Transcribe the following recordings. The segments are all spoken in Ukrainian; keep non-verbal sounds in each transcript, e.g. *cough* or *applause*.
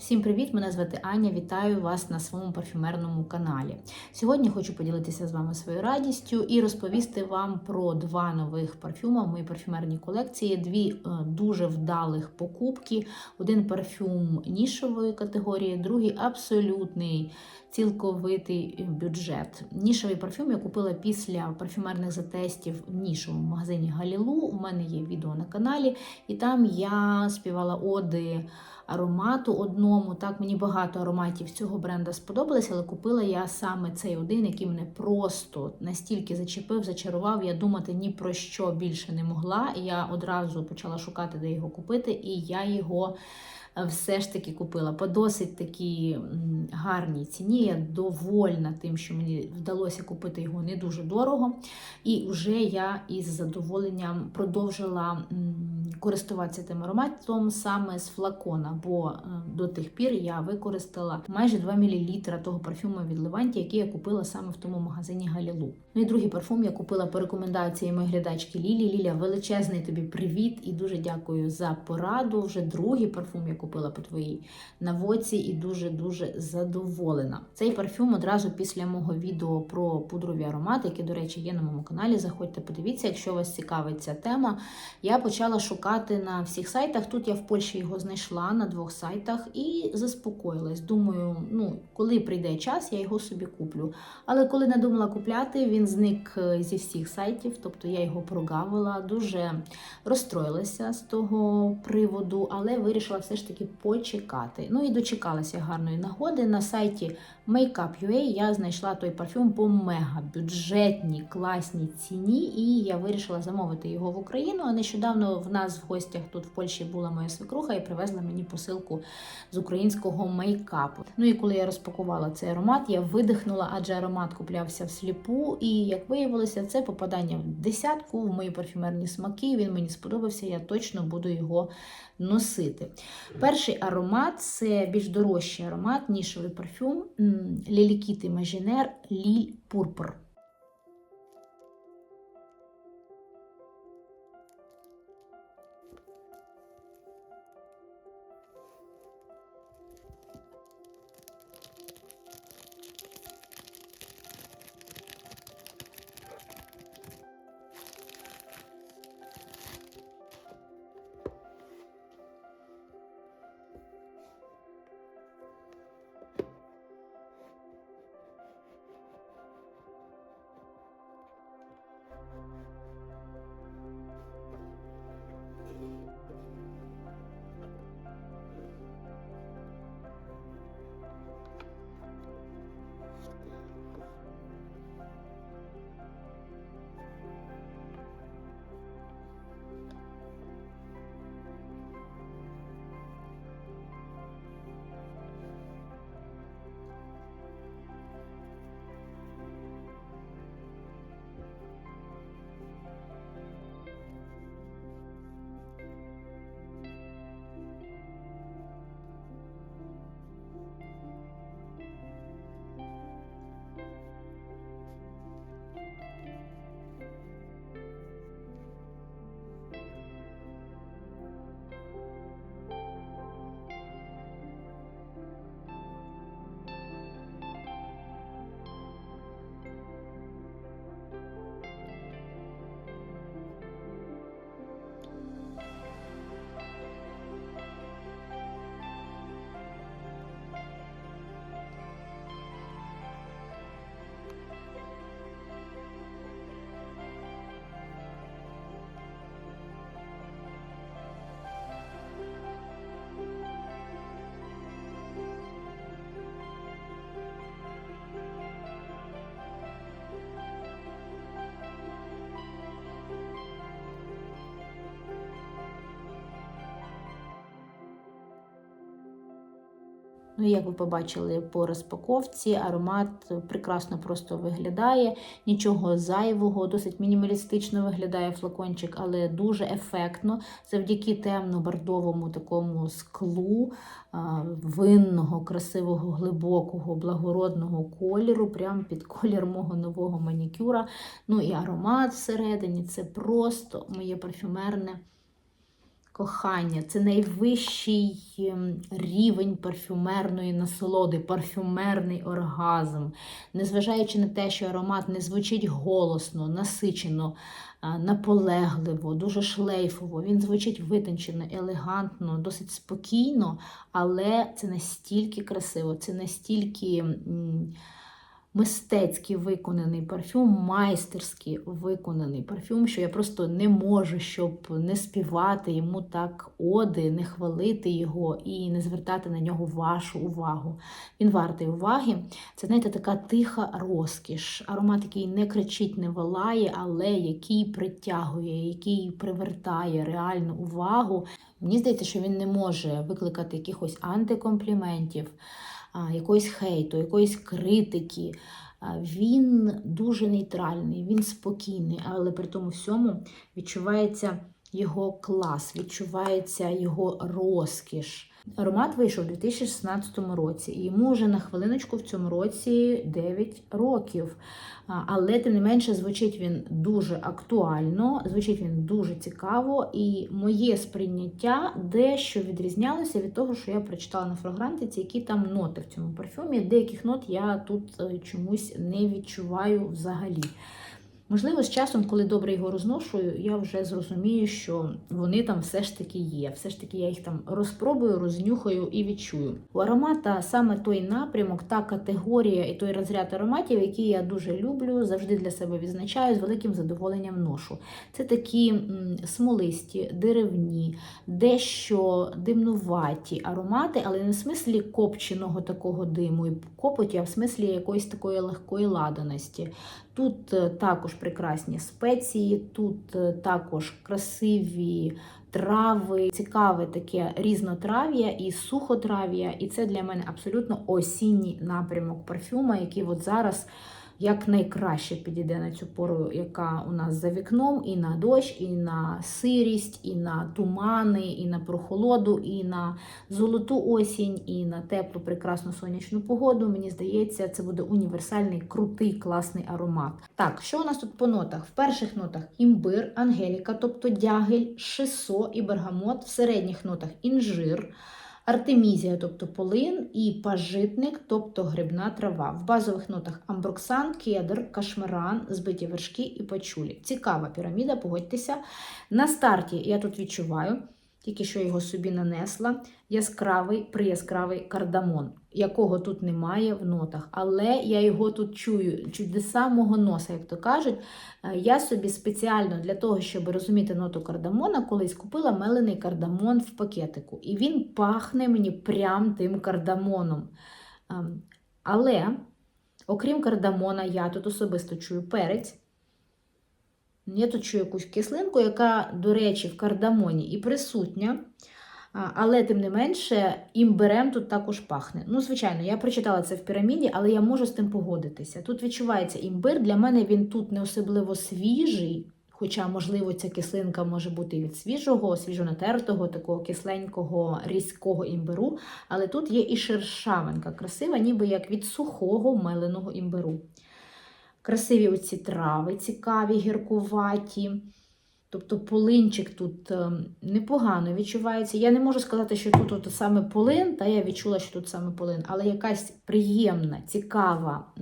Всім привіт! Мене звати Аня. Вітаю вас на своєму парфюмерному каналі. Сьогодні хочу поділитися з вами своєю радістю і розповісти вам про два нових парфюми в моїй парфюмерній колекції. Дві е, дуже вдалих покупки. Один парфюм нішової категорії, другий абсолютний цілковитий бюджет. Нішовий парфюм я купила після парфюмерних затестів в нішовому магазині Галілу. У мене є відео на каналі, і там я співала оди аромату одному. Так, мені багато ароматів цього бренда сподобалось, але купила я саме цей один, який мене просто настільки зачепив, зачарував. Я думати ні про що більше не могла. Я одразу почала шукати, де його купити, і я його. е, Все ж таки купила по досить такій гарній ціні. Я довольна тим, що мені вдалося купити його не дуже дорого. І вже я із задоволенням продовжила користуватися тим ароматом саме з флакона, бо е, до тих пір я використала майже 2 мл того парфюму від Леванті, який я купила саме в тому магазині Галілу. Ну і другий парфум я купила по рекомендації моєї глядачки Лілі. Ліля, величезний тобі привіт і дуже дякую за пораду. Вже другий парфум я купила по твоїй навоці і дуже дуже задоволена. Цей парфюм одразу після мого відео про пудрові аромати, яке, до речі, є на моєму каналі. Заходьте, подивіться, якщо вас цікавить ця тема. Я почала шукати на всіх сайтах. Тут я в Польщі його знайшла на двох сайтах і заспокоїлась. Думаю, ну коли прийде час, я його собі куплю. Але коли не думала купляти, він зник е, зі всіх сайтів, тобто я його прогавила, дуже розстроїлася з того приводу, але вирішила все ж таки почекати. Ну і дочекалася гарної нагоди. На сайті Makeup.ua я знайшла той парфюм по мега бюджетній класній ціні, і я вирішила замовити його в Україну. А нещодавно в нас в гостях тут в Польщі була моя свекруха і привезла мені посилку з українського мейкапу. Ну і коли я розпакувала цей аромат, я видихнула, адже аромат куплявся всліпу. І як виявилося, це попадання в десятку в мої парфюмерні смаки. Він мені сподобався, я точно буду його носити. Перший аромат це більш дорожчий аромат, нішовий парфюм Лілікіти Мажінер Ліль Пурпур. Ну, як ви побачили по розпаковці, аромат прекрасно просто виглядає, нічого зайвого, досить мінімалістично виглядає флакончик, але дуже ефектно. Завдяки темно-бордовому такому склу винного, красивого, глибокого, благородного кольору, прямо під колір мого нового манікюра. Ну і аромат всередині це просто моє парфюмерне кохання, це найвищий ем, рівень парфюмерної насолоди, парфюмерний оргазм. Незважаючи на те, що аромат не звучить голосно, насичено, наполегливо, дуже шлейфово. Він звучить витончено, елегантно, досить спокійно, але це настільки красиво, це настільки. Мистецький виконаний парфюм, майстерський виконаний парфюм, що я просто не можу, щоб не співати йому так оди, не хвалити його і не звертати на нього вашу увагу. Він вартий уваги. Це, знаєте, така тиха розкіш. Аромат, який не кричить, не волає, але який притягує, який привертає реальну увагу. Мені здається, що він не може викликати якихось антикомпліментів якогось хейту, якоїсь критики. Він дуже нейтральний, він спокійний, але при тому всьому відчувається його клас, відчувається його розкіш. Аромат вийшов у 2016 році, і йому вже на хвилиночку в цьому році 9 років. Але тим не менше звучить він дуже актуально, звучить він дуже цікаво, і моє сприйняття дещо відрізнялося від того, що я прочитала на фрагрантиці, які там ноти в цьому парфюмі. Деяких нот я тут е, чомусь не відчуваю взагалі. Можливо, з часом, коли добре його розношую, я вже зрозумію, що вони там все ж таки є. Все ж таки я їх там розпробую, рознюхаю і відчую. У аромата саме той напрямок, та категорія і той розряд ароматів, які я дуже люблю, завжди для себе відзначаю, з великим задоволенням ношу. Це такі смолисті, деревні, дещо димнуваті аромати, але не в смислі копченого такого диму і копоті, а в смислі якоїсь такої легкої ладаності. Тут е, також прекрасні спеції, тут е, також красиві трави, цікаве таке різнотрав'я і сухотрав'я. І це для мене абсолютно осінній напрямок парфюма, який от зараз як найкраще підійде на цю пору, яка у нас за вікном, і на дощ, і на сирість, і на тумани, і на прохолоду, і на золоту осінь, і на теплу, прекрасну сонячну погоду. Мені здається, це буде універсальний, крутий, класний аромат. Так, що у нас тут по нотах? В перших нотах імбир, ангеліка, тобто дягель, шисо і бергамот, в середніх нотах інжир. Артемізія, тобто полин, і пажитник, тобто грибна трава. В базових нотах амброксан, кедр, кашмиран, збиті вершки і пачулі. Цікава піраміда, погодьтеся. На старті я тут відчуваю, тільки що його собі нанесла, яскравий, прияскравий кардамон, якого тут немає в нотах. Але я його тут чую, чуть до самого носа, як то кажуть. Е, Я собі спеціально для того, щоб розуміти ноту кардамона, колись купила мелений кардамон в пакетику. І він пахне мені прям тим кардамоном. Ем, Але, окрім кардамона, я тут особисто чую перець. Я тут чую якусь кислинку, яка, до речі, в кардамоні і присутня. Але, тим не менше, імбирем тут також пахне. Ну, звичайно, я прочитала це в піраміді, але я можу з тим погодитися. Тут відчувається імбир. Для мене він тут не особливо свіжий, хоча, можливо, ця кислинка може бути від свіжого, свіжонатертого, такого кисленького, різкого імбиру. Але тут є і шершавинка, красива, ніби як від сухого меленого імбиру. Красиві оці трави, цікаві, гіркуваті. Тобто полинчик тут ем, непогано відчувається. Я не можу сказати, що тут от саме полин, та я відчула, що тут саме полин, але якась приємна, цікава,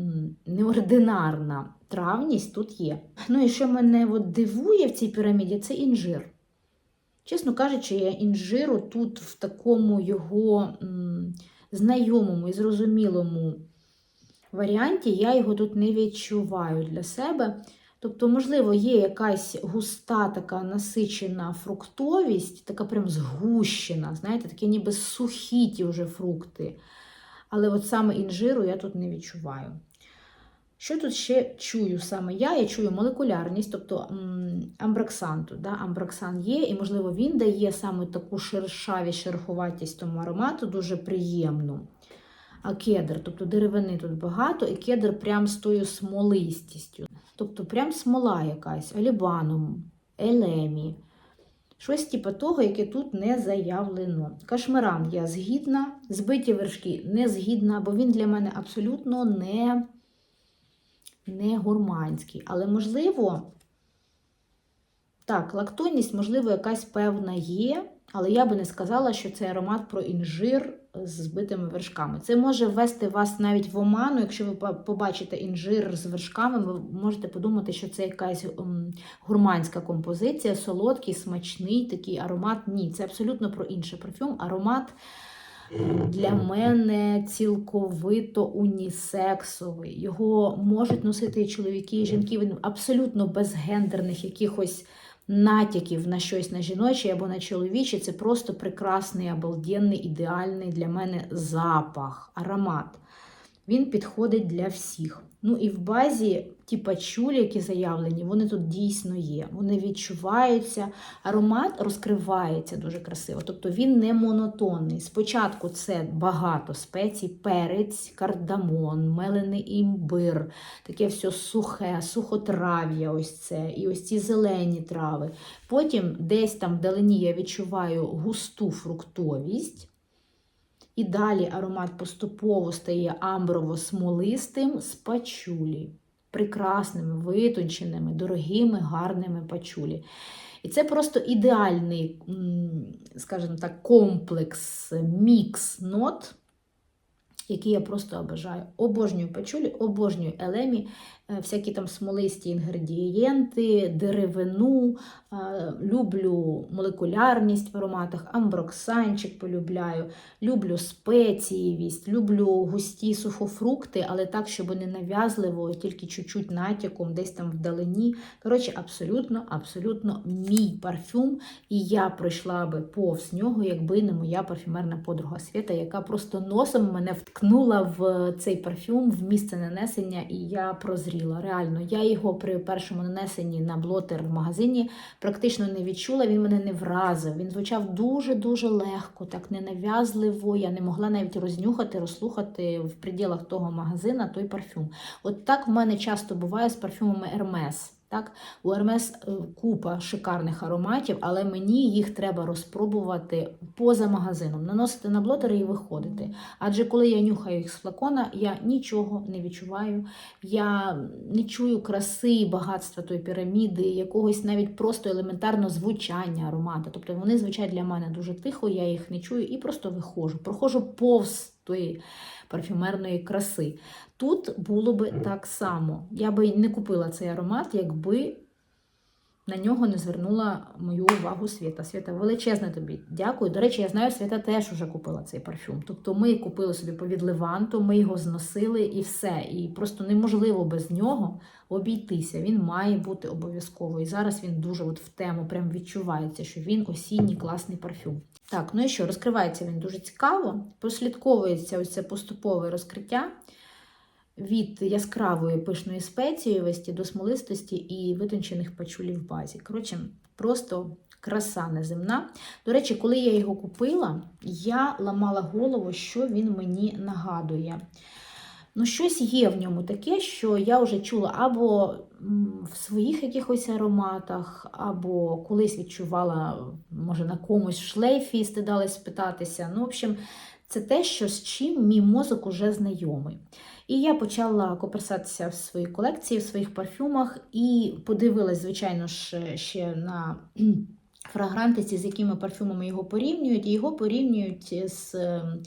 неординарна травність тут є. Ну і що мене от дивує в цій піраміді, це інжир. Чесно кажучи, я інжиру тут в такому його знайомому і зрозумілому варіанті я його тут не відчуваю для себе. Тобто, можливо, є якась густа, така насичена фруктовість, така прям згущена, знаєте, такі ніби сухі ті вже фрукти. Але от саме інжиру я тут не відчуваю. Що тут ще чую саме я? Я чую молекулярність, тобто м, амброксан да? амброксан є, і, можливо, він дає саме таку шершавість, шероховатість тому аромату, дуже приємну. Кедр, тобто деревини тут багато, і кедр прям з тою смолистістю. Тобто прям смола якась, алібаном, елемі. Щось типу того, яке тут не заявлено. Кашмиран я згідна, збиті вершки не згідна, бо він для мене абсолютно не, не гурманський. Але, можливо, так, лактонність, можливо, якась певна є. Але я би не сказала, що це аромат про інжир з збитими вершками. Це може ввести вас навіть в оману. Якщо ви побачите інжир з вершками, ви можете подумати, що це якась гурманська композиція, солодкий, смачний такий аромат. Ні, це абсолютно про інший парфюм. Аромат для мене цілковито унісексовий. Його можуть носити і чоловіки, і жінки. Він абсолютно без гендерних якихось натяків на щось на жіноче або на чоловіче. Це просто прекрасний, обалденний, ідеальний для мене запах, аромат. Він підходить для всіх. Ну і в базі ті пачулі, які заявлені, вони тут дійсно є. Вони відчуваються. Аромат розкривається дуже красиво. Тобто він не монотонний. Спочатку це багато спецій, перець, кардамон, мелений імбир, таке все сухе, сухотрав'я, ось це, і ось ці зелені трави. Потім десь там вдалині я відчуваю густу фруктовість. І далі аромат поступово стає амброво-смолистим з пачулі. Прекрасними, витонченими, дорогими, гарними пачулі. І це просто ідеальний, скажімо так, комплекс, мікс нот, який я просто обожаю. Обожнюю пачулі, обожнюю елемі, всякі там смолисті інгредієнти, деревину. е, Люблю молекулярність в ароматах, амброксанчик полюбляю, люблю спеціївість, люблю густі сухофрукти, але так, щоб не нав'язливо, тільки чуть-чуть натяком, десь там вдалині. Коротше, абсолютно, абсолютно мій парфюм. І я пройшла би повз нього, якби не моя парфюмерна подруга Свята, яка просто носом мене вткнула в цей парфюм в місце нанесення, і я прозріла. Реально, я його при першому нанесенні на блотер в магазині практично не відчула, він мене не вразив. Він звучав дуже-дуже легко, так ненав'язливо. Я не могла навіть рознюхати, розслухати в пределах того магазина той парфюм. От так в мене часто буває з парфюмами Hermes. Так, у е, купа шикарних ароматів, але мені їх треба розпробувати поза магазином, наносити на блотери і виходити. Адже коли я нюхаю їх з флакона, я нічого не відчуваю. Я не чую краси і багатства тої піраміди, якогось навіть просто елементарно звучання аромата. Тобто вони звучать для мене дуже тихо, я їх не чую і просто виходжу. Проходжу повз тої парфюмерної краси. Тут було би так само. Я би не купила цей аромат, якби на нього не звернула мою увагу Свята. Свята, величезне тобі дякую. До речі, я знаю, Свята теж вже купила цей парфюм. Тобто ми купили собі по відливанту, ми його зносили і все. І просто неможливо без нього обійтися. Він має бути обов'язково. І зараз він дуже от в тему прям відчувається, що він осінній класний парфюм. Так, ну і що, розкривається він дуже цікаво. Прослідковується ось це поступове розкриття від яскравої пишної спецієвості до смолистості і витончених пачулів в базі. Коротше, просто краса неземна. До речі, коли я його купила, я ламала голову, що він мені нагадує. Ну, щось є в ньому таке, що я вже чула або в своїх якихось ароматах, або колись відчувала, може, на комусь шлейфі стидалась спитатися. Ну, в общем, це те, що з чим мій мозок уже знайомий. І я почала коперсатися в своїй колекції, в своїх парфюмах, і подивилась, звичайно ж, ще на *clears throat* фрагрантиці, з якими парфюмами його порівнюють. Його порівнюють з ем,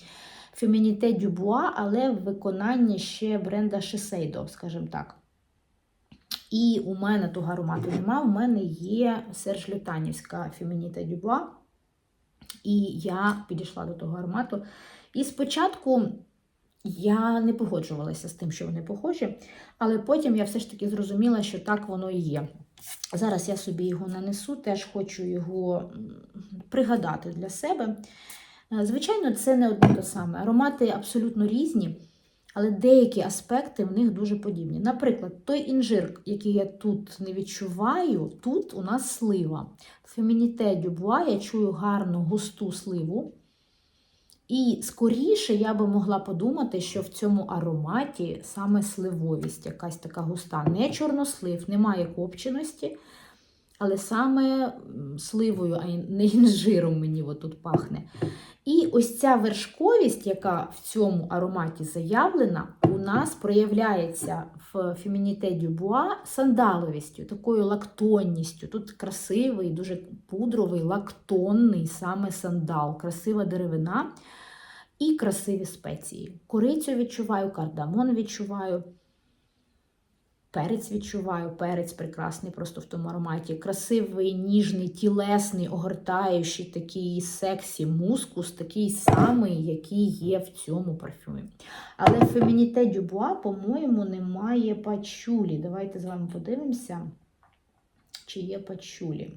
Фемініте Дюбуа, але в виконанні ще бренда Shiseido, скажімо так. І у мене того аромату нема, у мене є Серж Лютанівська Фемініте Дюбуа. І я підійшла до того аромату. І спочатку я не погоджувалася з тим, що вони похожі, але потім я все ж таки зрозуміла, що так воно і є. Зараз я собі його нанесу, теж хочу його пригадати для себе. Е, Звичайно, це не одне те саме. Аромати абсолютно різні, але деякі аспекти в них дуже подібні. Наприклад, той інжир, який я тут не відчуваю, тут у нас слива. В Фемініте Дюбуа я чую гарну густу сливу. І скоріше я би могла подумати, що в цьому ароматі саме сливовість, якась така густа. Не чорнослив, немає копченості, але саме сливою, а не інжиром мені тут пахне. І ось ця вершковість, яка в цьому ароматі заявлена, у нас проявляється в фемініте Дюбуа сандаловістю, такою лактонністю. Тут красивий, дуже пудровий, лактонний саме сандал, красива деревина і красиві спеції. Корицю відчуваю, кардамон відчуваю. Перець відчуваю, перець прекрасний просто в тому ароматі. Красивий, ніжний, тілесний, огортаючий такий сексі мускус, такий самий, який є в цьому парфюмі. Але Фемініте Дюбуа, по-моєму, немає пачулі. Давайте з вами подивимося, чи є пачулі.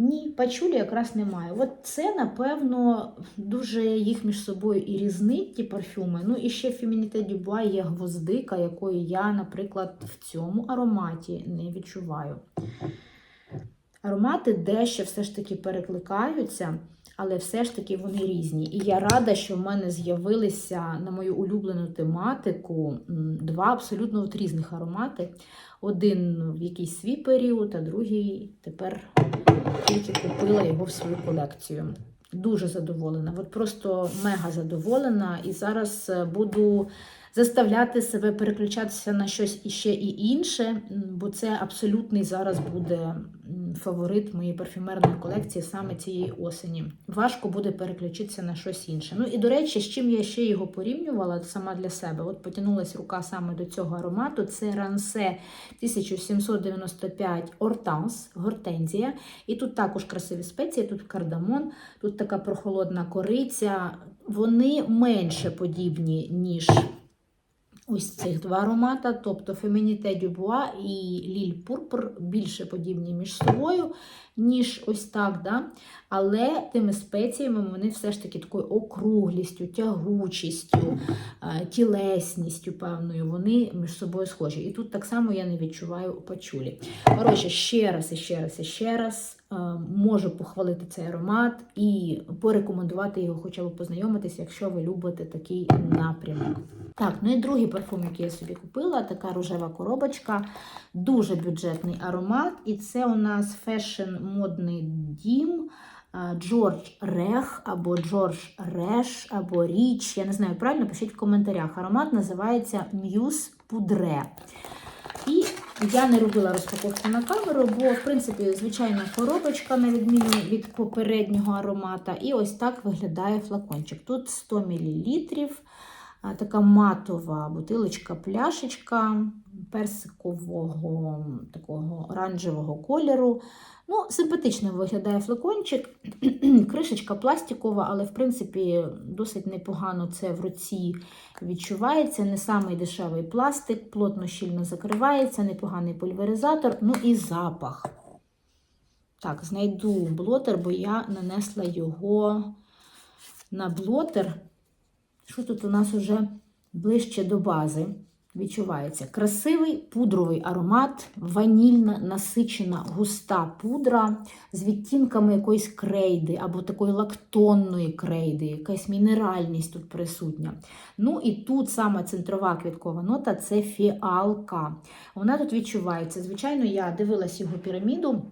Ні, пачулі якраз немає. От це, напевно, дуже їх між собою і різнить, ті парфюми. Ну, і ще в Фемініте Дюбуа є гвоздика, якої я, наприклад, в цьому ароматі не відчуваю. Аромати дещо все ж таки перекликаються, але все ж таки вони різні. І я рада, що в мене з'явилися на мою улюблену тематику два абсолютно от різних аромати. Один в якийсь свій період, а другий тепер тільки купила його в свою колекцію. Дуже задоволена. От просто мега задоволена. І зараз е, буду заставляти себе переключатися на щось іще і інше, бо це абсолютний зараз буде фаворит моєї парфюмерної колекції саме цієї осені. Важко буде переключитися на щось інше. Ну і до речі, з чим я ще його порівнювала сама для себе. От потягнулася рука саме до цього аромату. Це Рансе 1795 Ортанс, Гортензія. І тут також красиві спеції, тут кардамон, тут така прохолодна кориця. Вони менше подібні, ніж ось цих два аромата, тобто Фемініте Дюбуа і Ліль Пурпур більше подібні між собою, ніж ось так. Да? Але тими спеціями вони все ж таки такою округлістю, тягучістю, тілесністю певною, вони між собою схожі. І тут так само я не відчуваю пачулі. Коротше, ще раз, і ще раз, і ще раз. Можу похвалити цей аромат і порекомендувати його, хоча б познайомитися, якщо ви любите такий напрямок. Так, ну і другий парфум, який я собі купила, така рожева коробочка, дуже бюджетний аромат. І це у нас фешн-модний дім. Джордж Рех, або Джордж Реш, або Річ. Я не знаю, правильно пишіть в коментарях. Аромат називається М'юз Пудре. І я не робила розпаковку на камеру, бо, в принципі, звичайна коробочка, на відміну від попереднього аромата. І ось так виглядає флакончик. Тут 100 мл. Така матова бутилочка, пляшечка персикового такого оранжевого кольору. Ну, Симпатично виглядає флакончик, *clears throat* кришечка пластикова, але, в принципі, досить непогано це в руці відчувається. Не самий дешевий пластик, плотно щільно закривається, непоганий пульверизатор, ну і запах. Так, знайду блотер, бо я нанесла його на блотер. Що тут у нас уже ближче до бази? Відчувається красивий пудровий аромат, ванільна, насичена, густа пудра з відтінками якоїсь крейди або такої лактонної крейди, якась мінеральність тут присутня. Ну і тут саме центрова квіткова нота це фіалка. Вона тут відчувається. Звичайно, я дивилась його піраміду.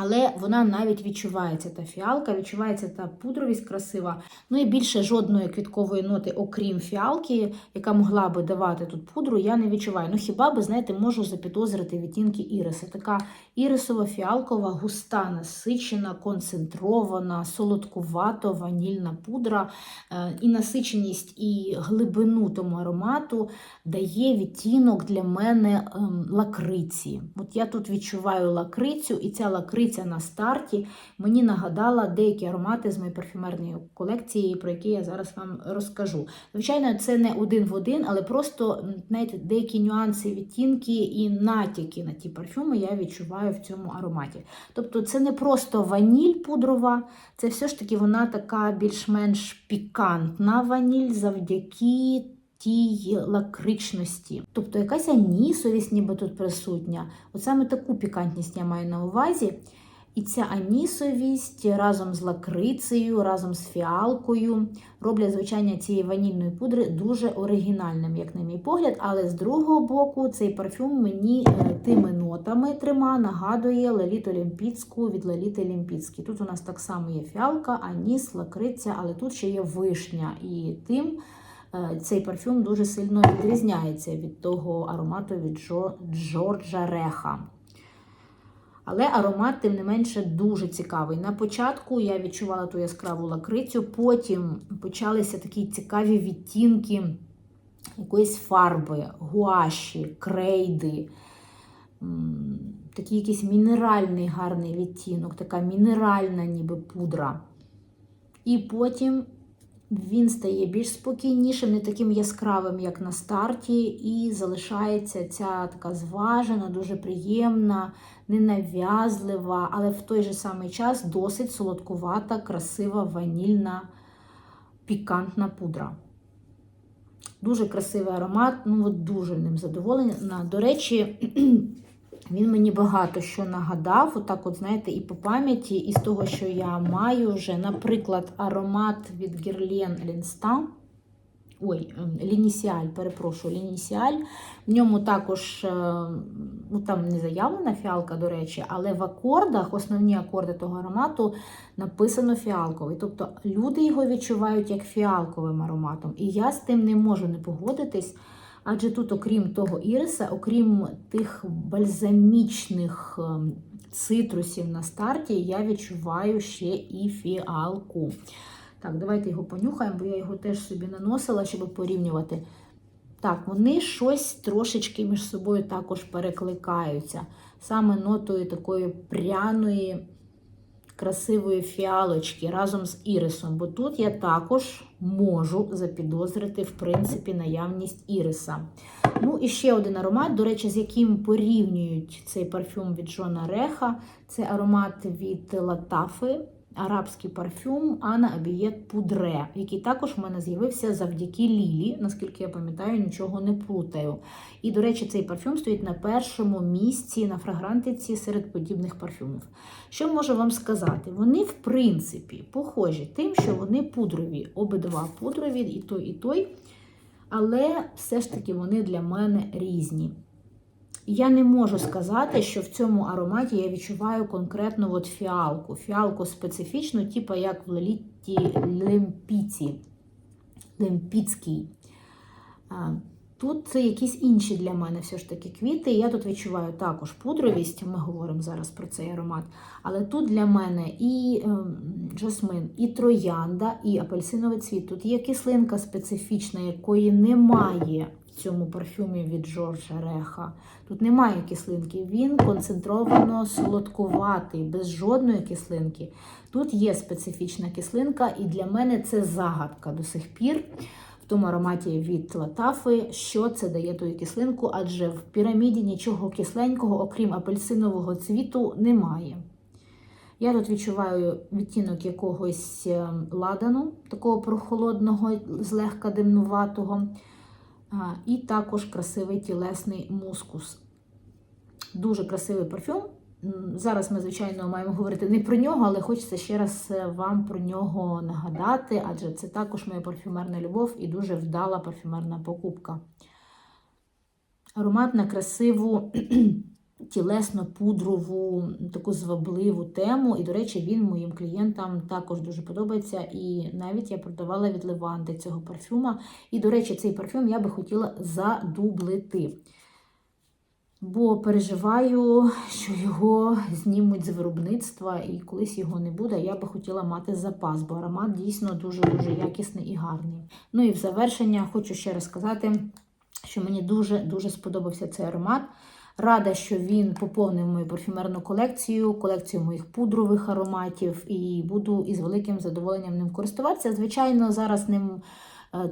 Але вона навіть відчувається та фіалка, відчувається та пудровість красива. Ну і більше жодної квіткової ноти, окрім фіалки, яка могла би давати тут пудру, я не відчуваю. Ну хіба би, знаєте, можу запідозрити відтінки іриси. Така ірисова фіалкова, густа, насичена, концентрована, солодкувато, ванільна пудра. Е, і насиченість, і глибину тому аромату дає відтінок для мене ем, лакриці. От я тут відчуваю лакрицю, і ця лакриця на старті мені нагадала деякі аромати з моєї парфюмерної колекції, про які я зараз вам розкажу. Звичайно, це не один в один, але просто знаєте, деякі нюанси, відтінки і натяки на ті парфюми я відчуваю в цьому ароматі. Тобто, це не просто ваніль пудрова, це все ж таки вона така більш-менш пікантна ваніль завдяки. Тій лакричності. Тобто якась анісовість ніби тут присутня. От саме таку пікантність я маю на увазі. І ця анісовість разом з лакрицею, разом з фіалкою роблять звучання цієї ванільної пудри дуже оригінальним, як на мій погляд. Але з другого боку, цей парфюм мені е, тими нотами трима нагадує Леліт Олімпійську від Леліти Олімпійській. Тут у нас так само є фіалка, аніс, лакриця, але тут ще є вишня. І тим е, цей парфюм дуже сильно відрізняється від того аромату від Джорджа Реха. Але аромат, тим не менше, дуже цікавий. На початку я відчувала ту яскраву лакрицю, потім почалися такі цікаві відтінки якоїсь фарби, гуаші, крейди, такий якийсь мінеральний гарний відтінок, така мінеральна ніби пудра. І потім він стає більш спокійнішим, не таким яскравим, як на старті, і залишається ця така зважена, дуже приємна, ненав'язлива, але в той же самий час досить солодкувата, красива, ванільна, пікантна пудра. Дуже красивий аромат, ну от дуже ним задоволена. До речі, він мені багато що нагадав, отак, от, знаєте, і по пам'яті, і з того, що я маю вже, наприклад, аромат від Guerlain L'Instant. Ой, Лінісіаль, перепрошую, Лінісіаль. В ньому також, е, ну там не заявлена фіалка, до речі, але в акордах, основні акорди того аромату, написано фіалковий. Тобто люди його відчувають як фіалковим ароматом. І я з тим не можу не погодитись. Адже тут, окрім того іриса, окрім тих бальзамічних ем, цитрусів на старті, я відчуваю ще і фіалку. Так, давайте його понюхаємо, бо я його теж собі наносила, щоб порівнювати. Так, вони щось трошечки між собою також перекликаються. Саме нотою такої пряної, красивої фіалочки разом з ірисом. Бо тут я також можу запідозрити, в принципі, наявність іриса. Ну, і ще один аромат, до речі, з яким порівнюють цей парфюм від Джона Реха. Це аромат від Латафи арабський парфюм Ана Абієт Пудре, який також в мене з'явився завдяки Лілі, наскільки я пам'ятаю, нічого не плутаю. І, до речі, цей парфюм стоїть на першому місці на фрагрантиці серед подібних парфюмів. Що можу вам сказати? Вони, в принципі, похожі тим, що вони пудрові, обидва пудрові, і той, і той. Але все ж таки вони для мене різні. Я не можу сказати, що в цьому ароматі я відчуваю конкретно от фіалку. Фіалку специфічну, типу як в леліті лемпіці, лемпіцькій. Тут це якісь інші для мене все ж таки квіти. Я тут відчуваю також пудровість, ми говоримо зараз про цей аромат. Але тут для мене і ем, жасмин, і троянда, і апельсиновий цвіт. Тут є кислинка специфічна, якої немає в цьому парфюмі від Джорджа Реха. Тут немає кислинки, він концентровано солодкуватий, без жодної кислинки. Тут є специфічна кислинка, і для мене це загадка до сих пір. Тому ароматі від латафи, що це дає ту кислинку, адже в піраміді нічого кисленького, окрім апельсинового цвіту, немає. Я тут відчуваю відтінок якогось е, ладану, такого прохолодного, злегка димнуватого. І також красивий тілесний мускус. Дуже красивий парфюм. Зараз ми, звичайно, маємо говорити не про нього, але хочеться ще раз е, вам про нього нагадати, адже це також моя парфюмерна любов і дуже вдала парфюмерна покупка. Аромат на красиву *clears throat* тілесно-пудрову, таку звабливу тему. І, до речі, він моїм клієнтам також дуже подобається. І навіть я продавала від Леванти цього парфюма. І, до речі, цей парфюм я би хотіла задублити. Бо переживаю, що його знімуть з виробництва, і колись його не буде, я би хотіла мати запас, бо аромат дійсно дуже-дуже якісний і гарний. Ну і в завершення хочу ще раз сказати, що мені дуже-дуже сподобався цей аромат. Рада, що він поповнив мою парфюмерну колекцію, колекцію моїх пудрових ароматів, і буду із великим задоволенням ним користуватися. Звичайно, зараз ним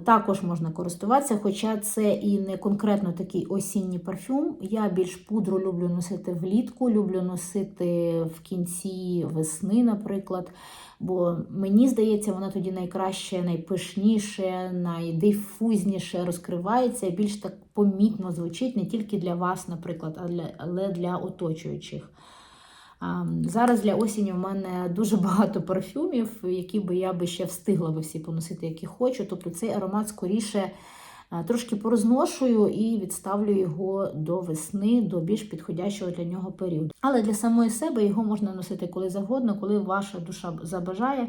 також можна користуватися, хоча це і не конкретно такий осінній парфюм. Я більш пудру люблю носити влітку, люблю носити в кінці весни, наприклад. Бо мені здається, вона тоді найкраще, найпишніше, найдифузніше розкривається, більш так помітно звучить не тільки для вас, наприклад, але для оточуючих. Зараз для осені в мене дуже багато парфюмів, які би я би ще встигла би всі поносити, які хочу. Тобто цей аромат скоріше трошки порозношую і відставлю його до весни, до більш підходящого для нього періоду. Але для самої себе його можна носити коли завгодно, коли ваша душа забажає.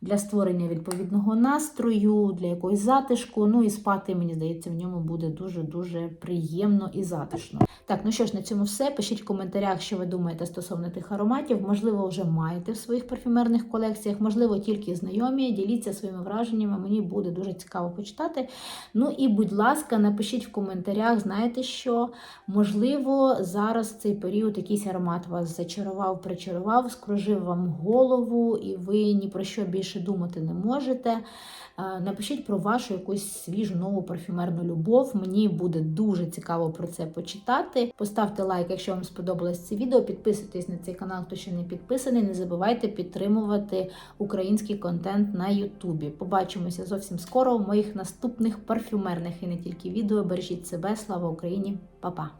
Для створення відповідного настрою, для якоїсь затишку. Ну і спати, мені здається, в ньому буде дуже-дуже приємно і затишно. Так, ну що ж, на цьому все. Пишіть в коментарях, що ви думаєте стосовно тих ароматів. Можливо, вже маєте в своїх парфюмерних колекціях, можливо, тільки знайомі. Діліться своїми враженнями. Мені буде дуже цікаво почитати. Ну і, будь ласка, напишіть в коментарях, знаєте що? Можливо, зараз цей період якийсь аромат вас зачарував, причарував, скружив вам голову, і ви ні про що більше думати не можете. Е, Напишіть про вашу якусь свіжу нову парфюмерну любов. Мені буде дуже цікаво про це почитати. Поставте лайк, якщо вам сподобалось це відео. Підписуйтесь на цей канал, хто ще не підписаний. Не забувайте підтримувати український контент на Ютубі. Побачимося зовсім скоро в моїх наступних парфюмерних і не тільки відео. Бережіть себе, слава Україні, Па-па!